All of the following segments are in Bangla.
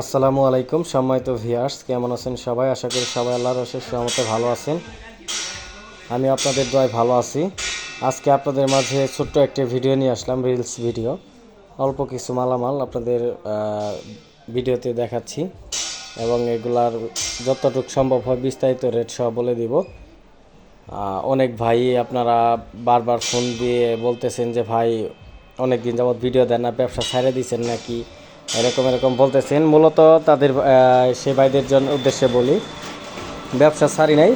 আসসালামু আলাইকুম সম্মানিত ভিয়ার্স কেমন আছেন সবাই? আশা করি সবাই আল্লাহর অশেষ রহমতে ভালো আছেন। আমি আপনাদের দয় ভালো আছি। আজকে আপনাদের মাঝে ছোট্ট একটি ভিডিও নিয়ে আসলাম রিলস ভিডিও। অল্প কিছু মালামাল আপনাদের ভিডিওতে দেখাচ্ছি এবং এগুলার যতটুকু সম্ভব হয় বিস্তারিত রেট সহ বলে দিব। অনেক ভাই আপনারা বারবার ফোন দিয়ে বলতেছেন যে, ভাই অনেক দিন যাবত ভিডিও দেন না, ব্যবসা ছাড়ে দিয়েছেন নাকি? এরকম এরকম বলতেছেন। মূলত তাদের সে ভাইদের জন্য উদ্দেশ্যে বলি, ব্যবসা ছাড়ি নাই।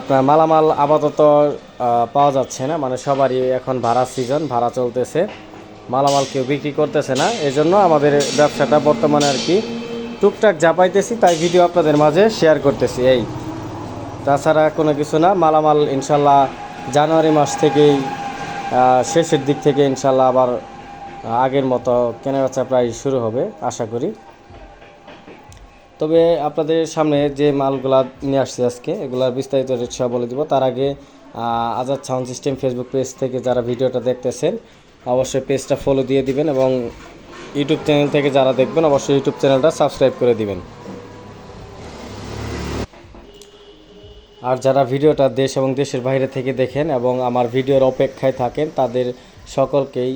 আপনার মালামাল আপাতত পাওয়া যাচ্ছে না। মানে সবারই এখন ভাড়া সিজন ভাড়া চলতেছে। মালামাল কেউ বিক্রি করতেছে না। এজন্য আমাদের ব্যবসাটা বর্তমানে আর কি টুকটাক যা পাইতেছি, তাই ভিডিও আপনাদের মাঝে শেয়ার করতেছি এই। তাছাড়া কোনো কিছু না, মালামাল ইনশাল্লাহ জানুয়ারি মাস থেকেই শেষের দিক থেকে ইনশাল্লাহ আবার আগের মতো কেনাবেচা প্রায় শুরু হবে, আশা করি। তবে আপনাদের সামনে যে মালগুলা নিয়ে আসছি আজকে এগুলার বিস্তারিত রেট সব বলে দিব। তার আগে Azad sound system Facebook page থেকে যারা ভিডিওটা দেখতেছেন, অবশ্যই পেজটা ফলো দিয়ে দিবেন এবং ইউটিউব চ্যানেল থেকে যারা দেখবেন, অবশ্যই ইউটিউব চ্যানেলটা সাবস্ক্রাইব করে দিবেন। আর যারা ভিডিওটা দেশ এবং দেশের বাইরে থেকে দেখেন এবং আমার ভিডিওর অপেক্ষায় থাকেন, তাদের সকলকেই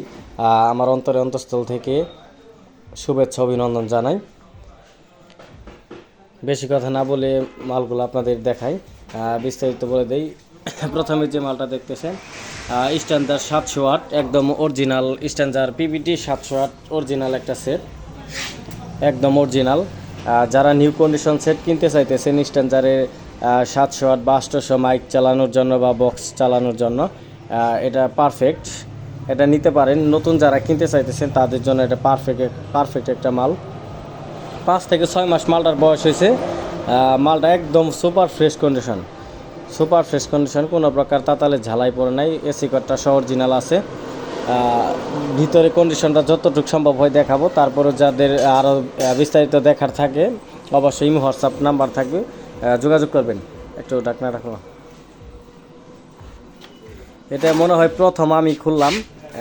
আমার অন্তরে অন্তঃস্থল থেকে শুভেচ্ছা, অভিনন্দন জানাই। বেশি কথা না বলে মালগুলো আপনাদের দেখাই। বিস্তারিত বলে দেই। প্রথমে যে মালটা দেখতেছেন স্ট্যান্ডার সাতশো আট, একদম অরিজিনাল স্ট্যান্ডার পিবিটি সাতশো আট, অরিজিনাল একটা সেট। একদম অরিজিনাল। যারা নিউ কন্ডিশন সেট কিনতে চাইতেছেন স্ট্যান্ডারে সাতশো আট বা আটশোশো মাইক চালানোর জন্য বা বক্স চালানোর জন্য এটা পারফেক্ট। এটা নিতে পারেন। নতুন যারা কিনতে চাইতেছেন, তাদের জন্য এটা পারফেক্ট পারফেক্ট একটা মাল। পাঁচ থেকে ছয় মাস মালটার বয়স হয়েছে। মালটা একদম super fresh condition super fresh condition কোনো প্রকার তাতালে ঝালাই পড়ে নাই। এসি সহ অরিজিনাল আছে। ভিতরে কন্ডিশনটা যতটুকু সম্ভব হয় দেখাবো। তারপরে যাদের আরও বিস্তারিত দেখার থাকে, অবশ্যই হোয়াটসঅ্যাপ নাম্বার থাকবে। যোগাযোগ করবেন। একটু ডাকনা রাখো। এটা মনে হয় প্রথম আমি খুললাম।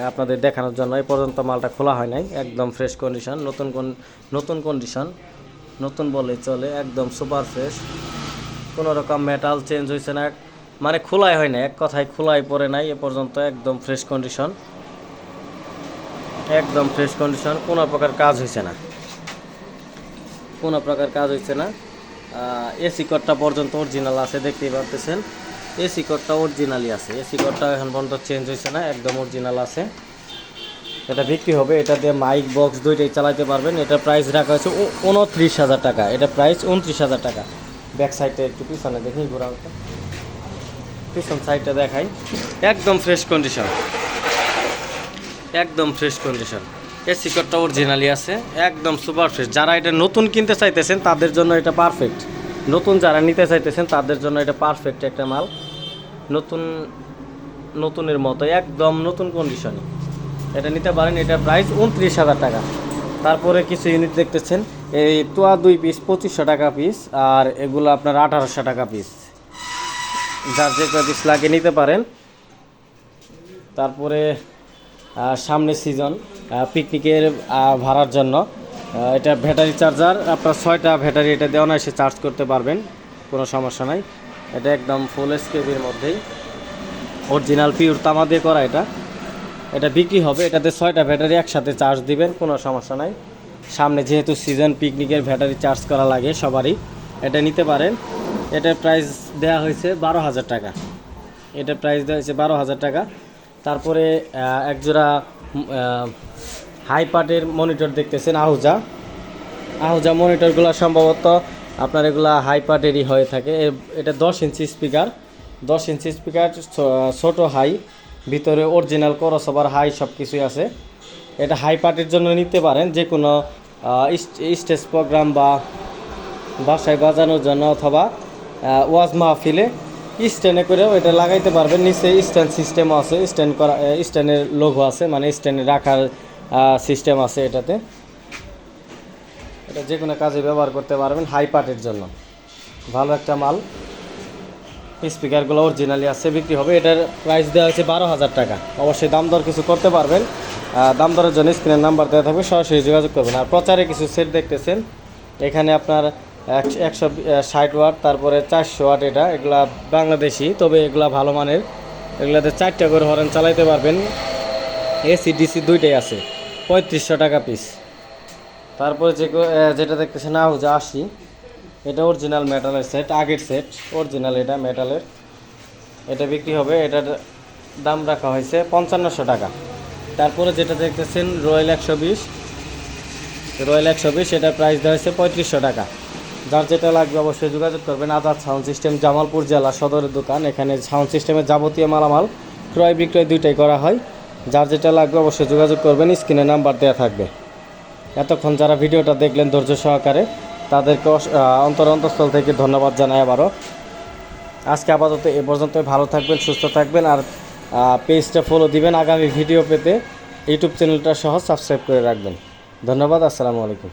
আপনাদের দেখানোর জন্য এই পর্যন্ত মালটা খোলা হয় নাই। একদম ফ্রেশ কন্ডিশন নতুন নতুন কন্ডিশন নতুন বলে চলে, একদম সুপার ফ্রেশ কোনো রকম মেটাল চেঞ্জ হয়েছে না মানে খোলাই হয় না এক কথায় খোলাই পড়ে নাই, এ পর্যন্ত একদম ফ্রেশ কন্ডিশন একদম ফ্রেশ কন্ডিশন কোনো প্রকার কাজ হয়েছে না। কোনো প্রকার কাজ হয়েছে না। এসি কোডটা পর্যন্ত অরিজিনাল আছে, দেখতেই পারতেছেন। এসি কোডটা অরিজিনালই আছে। এসি কোডটা এখন পর্যন্ত চেঞ্জ হয়েছে না, একদম অরিজিনাল আছে। এটা বিক্রি হবে, এটা দিয়ে মাইক বক্স দুইটাই চালাতে পারবেন। এটা প্রাইস রাখা হয়েছে উনত্রিশ হাজার টাকা। এটা প্রাইস উনত্রিশ হাজার টাকা। ব্যাক সাইডটা একটু পিছনে দেখি ঘোরা পিছন সাইডটা দেখাই। একদম ফ্রেশ কন্ডিশন একদম ফ্রেশ কন্ডিশন এসি কোডটা অরিজিনালি আছে, একদম সুপার ফ্রেশ যারা এটা নতুন কিনতে চাইতেছেন, তাদের জন্য এটা পারফেক্ট নতুন যারা নিতে চাইতেছেন, তাদের জন্য এটা পারফেক্ট একটা মাল। নতুন, নতুনের মতো, একদম নতুন কন্ডিশনে এটা নিতে পারেন, এটা প্রাইস উনত্রিশ হাজার টাকা। তারপরে কিছু ইউনিট দেখতেছেন, এই তোয়া দুই পিস পঁচিশশো টাকা পিস আর এগুলো আপনার আঠারোশো টাকা পিস যার যে কয় পিস লাগে নিতে পারেন। তারপরে সামনে সিজন পিকনিকের ভাড়ার জন্য। এটা ব্যাটারি চার্জার। আপনার ছয়টা ব্যাটারি এটা দেওয়া এসে চার্জ করতে পারবেন, কোনো সমস্যা নাই। এটা একদম ফুল এসকেবির মধ্যেই। অরিজিনাল পিওর তামা দিয়ে করা এটা। এটা বিক্রি হবে, এটাতে ছয়টা ব্যাটারি একসাথে চার্জ দিবেন, কোনো সমস্যা নাই। সামনে যেহেতু সিজন পিকনিকের ব্যাটারি চার্জ করা লাগে সবারই, এটা নিতে পারেন। এটার প্রাইস দেওয়া হয়েছে বারো হাজার টাকা। এটার প্রাইস দেওয়া হয়েছে বারো হাজার টাকা। তারপরে একজোড়া হাই পার্টের মনিটর দেখতেছেন আহুজা। আহুজা মনিটরগুলো সম্ভবত আপনার এগুলা হাই পার্টেরই হয়ে থাকে। এটা দশ ইঞ্চি স্পিকার। দশ ইঞ্চি স্পিকার ছোট হাই, ভিতরে অরিজিনাল করসবার হাই সব কিছুই আছে। এটা হাই পার্টির জন্য নিতে পারেন যে কোনো স্টেজ প্রোগ্রাম বা বাসায় বাজানোর জন্য অথবা ওয়াজ মাহফিলে স্ট্যান্ডে করেও এটা লাগাইতে পারবেন। নিচে স্ট্যান্ড সিস্টেমও আছে। স্ট্যান্ড করা স্ট্যান্ডের লোগো আছে। মানে স্ট্যান্ডে রাখার সিস্টেম আছে এটাতে। এটা যে কোনো কাজে ব্যবহার করতে পারবেন হাই পার্টের জন্য। ভালো একটা মাল। স্পিকারগুলো অরিজিনালি আছে, বিক্রি হবে। এটার প্রাইস দেওয়া হয়েছে বারো হাজার টাকা। অবশ্যই দাম দর কিছু করতে পারবেন। দাম দরের জন্য স্ক্রিনের নাম্বার দেওয়া থাকবে, সরাসরি যোগাযোগ করবেন। আর প্রচারে কিছু সেট দেখতেছেন? এখানে আপনার একশো ষাট ওয়াট তারপরে চারশো ওয়াট এটা। এগুলা বাংলাদেশি, তবে এগুলা ভালো মানের। এগুলাতে চারটা করে হরেন চালাইতে পারবেন। এসি ডিসি দুইটাই আছে। পঁয়ত্রিশশো টাকা পিস তারপরে যে যেটা দেখতেছেন আহুজা আশি, এটা অরিজিনাল মেটালের সেট আগের সেট অরিজিনাল এটা মেটালের এটা বিক্রি হবে, এটার দাম রাখা হয়েছে পঞ্চান্নশো টাকা। তারপরে যেটা দেখতেছেন রয়্যাল একশো বিশ। রয়্যাল একশো বিশ এটার প্রাইস দেওয়া হয়েছে পঁয়ত্রিশশো টাকা। যার যেটা লাগবে অবশ্যই যোগাযোগ করবেন। আজাদ সাউন্ড সিস্টেম জামালপুর জেলা সদরের দোকান। এখানে সাউন্ড সিস্টেমের যাবতীয় মালামাল ক্রয় বিক্রয় দুইটাই করা হয়। যার যেটা লাগবে অবশ্যই যোগাযোগ করবেন, স্ক্রিনে নাম্বার দেওয়া থাকবে। এতক্ষণ যারা ভিডিওটা দেখলেন ধৈর্য সহকারে, তাদেরকে অন্তর অন্তঃস্থল থেকে ধন্যবাদ জানাই আবারও। আজকে আপাতত এ পর্যন্ত ভালো থাকবেন, সুস্থ থাকবেন, আর পেজটা ফলো দিবেন আগামী ভিডিও পেতে। ইউটিউব চ্যানেলটা সহ সাবস্ক্রাইব করে রাখবেন। ধন্যবাদ, আসসালামু আলাইকুম।